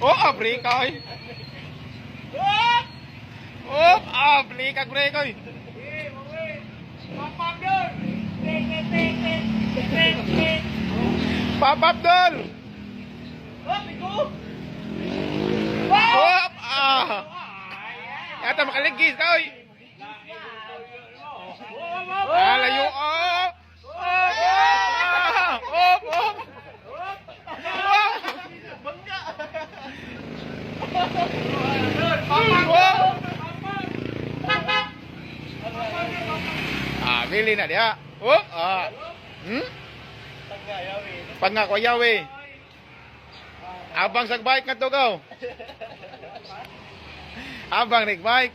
Oh, abrik ay. Op, abrik ang break ay. Papap dol. Op, ah. Yata makaligis ka oy. Ah, layo. Oh. Ah, op, op. Op. Ah, bili na dia. Oh, ah. Hmm? Pangakayawi. Abang sa bike nga to gaw. Abang rig bike.